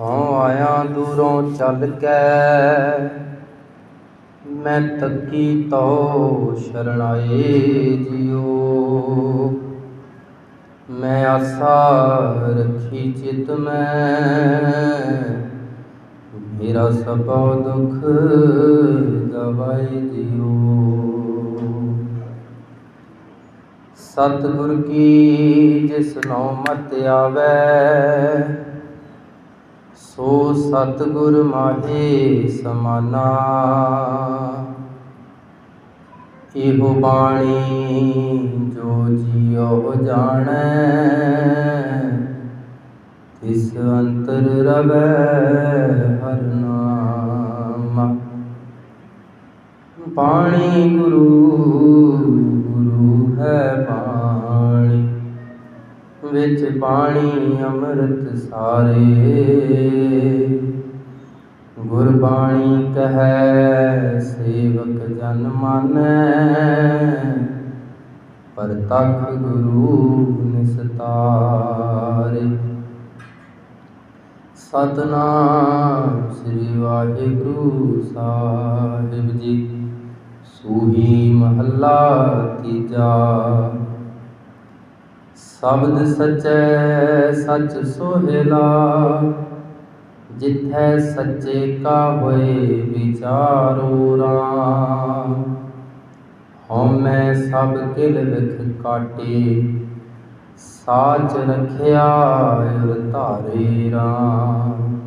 ਹਉ ਆਇਆ ਦੂਰੋਂ ਚੱਲ ਕੇ। ਮੈਂ ਤੱਕੀ ਤੋ ਸ਼ਰਣਾਏ ਜਿਉ। ਮੈਂ ਆਸਾ ਰੱਖੀ ਚਿਤ ਮੈਂ। ਮੇਰਾ ਸਭਾ ਦੁੱਖ ਗਵਾਏ ਜਿਉ ਸਤਿਗੁਰ ਕੀ ਜਿਸ ਨੋ ਮਤ ਆਵੈ ਸੋ ਸਤਿਗੁਰ ਮਾਹੇ ਸਮਾਨਾ। ਇਹੋ ਬਾਣੀ ਜੋ ਜੀਉ ਜਾਣੈ, ਤਿਸ ਅੰਤਰ ਰਵੈ ਹਰ ਨਾਮ। ਬਾਣੀ ਗੁਰੂ ਗੁਰੂ ਹੈ ਬਾਣੀ। ਵਿੱਚ ਬਾਣੀ ਅੰਮ੍ਰਿਤ ਸਾਰੇ। ਗੁਰਬਾਣੀ ਕਹੈ, ਸੇਵਕ ਜਨ ਮਾਨੈ। ਪਰਤਖ ਗੁਰੂ ਨਿਸਤਾਰੇ। ਸਤਨਾਮ ਸ੍ਰੀ ਵਾਹਿਗੁਰੂ ਸਾਹਿਬ ਜੀ। ਸੂਹੀ ਮਹੱਲਾ ਤੀਜਾ। ਸ਼ਬਦ ਸਚੈ ਸਚ ਸੋਹਿਲਾ ਜਿਥੈ ਸੱਚੇ ਕਾ ਹੋਏ ਵਿਚਾਰੋ ਰਾਮ। ਹਉਮੈ ਸਭ ਕਿਲ ਵਿਖ ਕਾਟੇ, ਸਾਚ ਰਖਿਆ ਉਰ ਧਾਰੇ ਰਾਮ।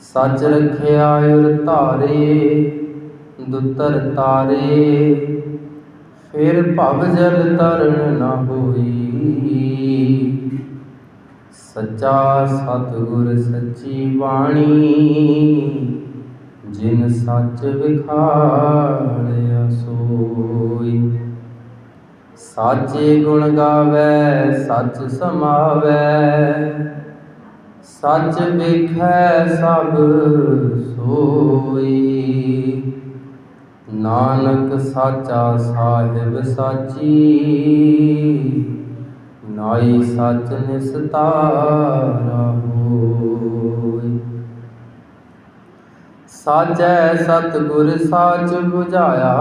ਸੱਚ ਰਖਿਆ ਉਰ ਧਾਰੇ, ਦੁਤਰ ਤਾਰੇ ਫਿਰ ਭਵ ਜਲ ਤਰਨ ਨਾ ਹੋਈ। ਸੱਚਾ ਸਤਿਗੁਰ ਸੱਚੀ ਬਾਣੀ, ਜਿਨ ਸੱਚ ਵਿਖਾਲਿਆ ਸੋਈ। ਸਾਚੇ ਗੁਣ ਗਾਵੇ, ਸੱਚ ਸਮਾਵੇ, ਸੱਚ ਵੇਖੈ ਸਭ ਸੋਈ। ਨਾਨਕ ਸਾਚਾ ਸਾਹਿਬ ਸਾਚੀ, ਨਾਈ ਸੱਚ ਨਿਸਤਾਰਾ ਹੋਈ ਸਾਚੈ ਸਤਿਗੁਰ ਸਾਚ 부ਝਾਇਆ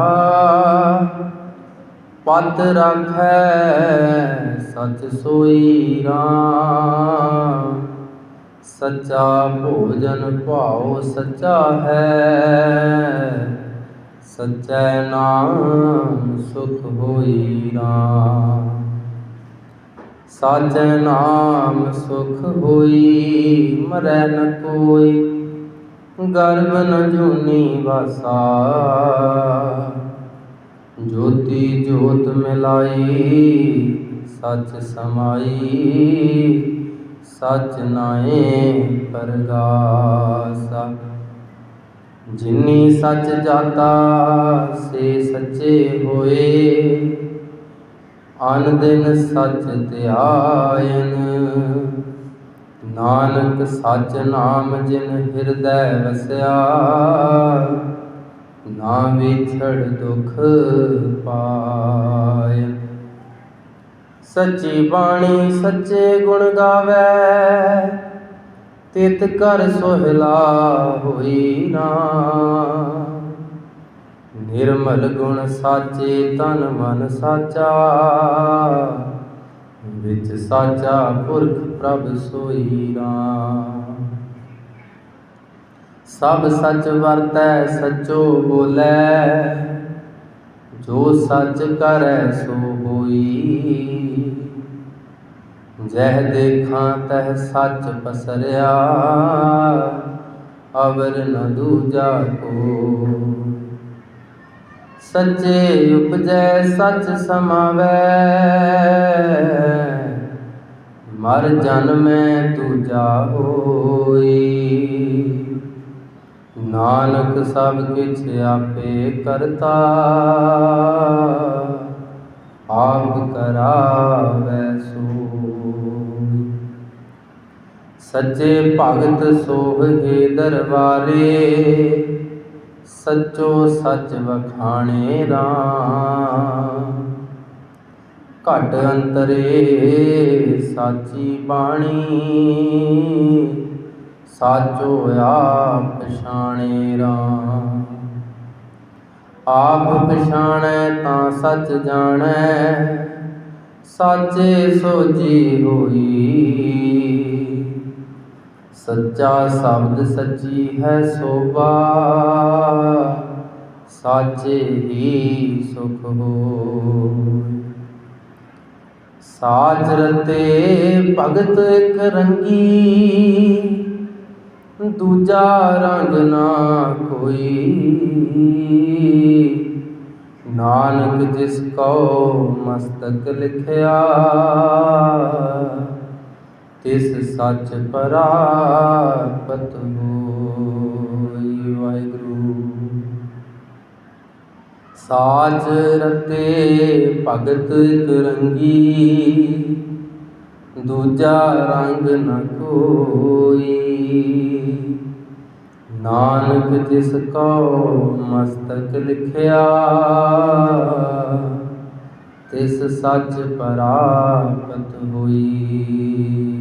ਪਤ ਰਾਖੈ ਸਚ ਸੋਈ ਰਾਮ। ਸੱਚਾ ਭੋਜਨ ਭਾਉ ਸੱਚਾ ਹੈ ਸਚੈ ਨਾਮ ਸੁਖ ਹੋਈ ਰਾਮ। ਸਾਚੈ ਨਾਮ ਸੁਖ ਹੋਈ, ਮਰੈ ਨ ਕੋਈ ਗਰਭ ਨ ਜੂਨੀ ਵਾਸਾ। ਜੋਤੀ ਜੋਤ ਮਿਲਾਈ, ਸਚ ਸਮਾਈ, ਸਚ ਨਾਏ ਪਰਗਾਸਾ। ਜਿਨੀ ਸੱਚ ਜਾਤਾ ਸੇ ਸੱਚੇ ਹੋਏ। ਅਨ ਦਿਨ ਸੱਚ ਧਿਆਇਨ। ਨਾਨਕ ਸੱਚ ਨਾਮ ਜਿਨ ਹਿਰਦੈ ਵਸਿਆ, ਨਾ ਵਿਛੜ ਦੁਖ ਪਾਇ ਸੱਚੀ ਬਾਣੀ ਸੱਚੇ ਗੁਣ ਗਾਵੇ ਤਿਤ ਕਰ ਸੋਹਿਲਾ ਹੋਈ ਨਾ। ਨਿਰਮਲ ਗੁਣ ਸਾਚੇ ਤਨ ਮਨ ਸਾਚਾ। ਵਿੱਚ ਸਾਚਾ ਪੁਰਖ ਪ੍ਰਭ ਸੋਈ ਰਾਮ ਸਭ ਸੱਚ ਵਰਤੈ, ਸਚੋ ਬੋਲੇ। ਜੋ ਸੱਚ ਕਰੈ, ਸੋ ਹੋਈ ਜਹ ਦੇਖਾਂ ਤਹ ਸੱਚ ਪਸਰਿਆ, ਅਵਰ ਨ ਦੂਜਾ ਕੋ। ਸੱਚੇ ਉਪਜੈ ਸੱਚ ਸਮਾਵੈ, ਮਰ ਜਨਮੈ ਜਾ ਹੋਈ। ਨਾਨਕ ਸਭ ਕਿਛ ਆਪੇ ਕਰਤਾ, ਆਪ ਕਰਾਵੈ ਸੋਈ ਸੱਚੇ ਭਗਤ ਸੋਹੇ ਦਰਬਾਰੇ, ਸੱਚੋ ਸੱਚ ਵਖਾਣੇ ਰਾਮ। ਘਟ ਅੰਤਰੇ ਸਾਚੀ ਬਾਣੀ, ਸਾਚੋ ਆਪ ਪਛਾਣੇ ਰਾਮ। ਆਪ ਪਛਾਣੈ ਤਾਂ ਸੱਚ ਜਾਣੈ, ਸਾਚੇ ਸੋਜੀ ਹੋਈ ਸੱਚਾ ਸ਼ਬਦ ਸੱਚੀ ਹੈ ਸੋਭਾ, ਸਾਚੇ ਹੀ ਸੁਖ ਹੋਇ ਸਾਚ ਰਤੇ ਭਗਤ ਇੱਕ ਰੰਗੀ, ਦੂਜਾ ਰੰਗ ਨਾ ਕੋਈ। ਨਾਨਕ ਜਿਸ ਕੋ ਮਸਤਕ ਲਿਖਿਆ ਤਿਸ ਸੱਚ ਪਰਾਪਤ ਹੋਈ ਵਾਹਿਗੁਰੂ। ਸਾਜ ਰਤੇ ਭਗਤ ਇਕ ਰੰਗੀ, ਦੂਜਾ ਰੰਗ ਨ ਕੋਈ। ਨਾਨਕ ਜਿਸ ਕੋ ਮਸਤਕ ਲਿਖਿਆ, ਤਿਸ ਸੱਚ ਪਰਾਪਤ ਹੋਈ।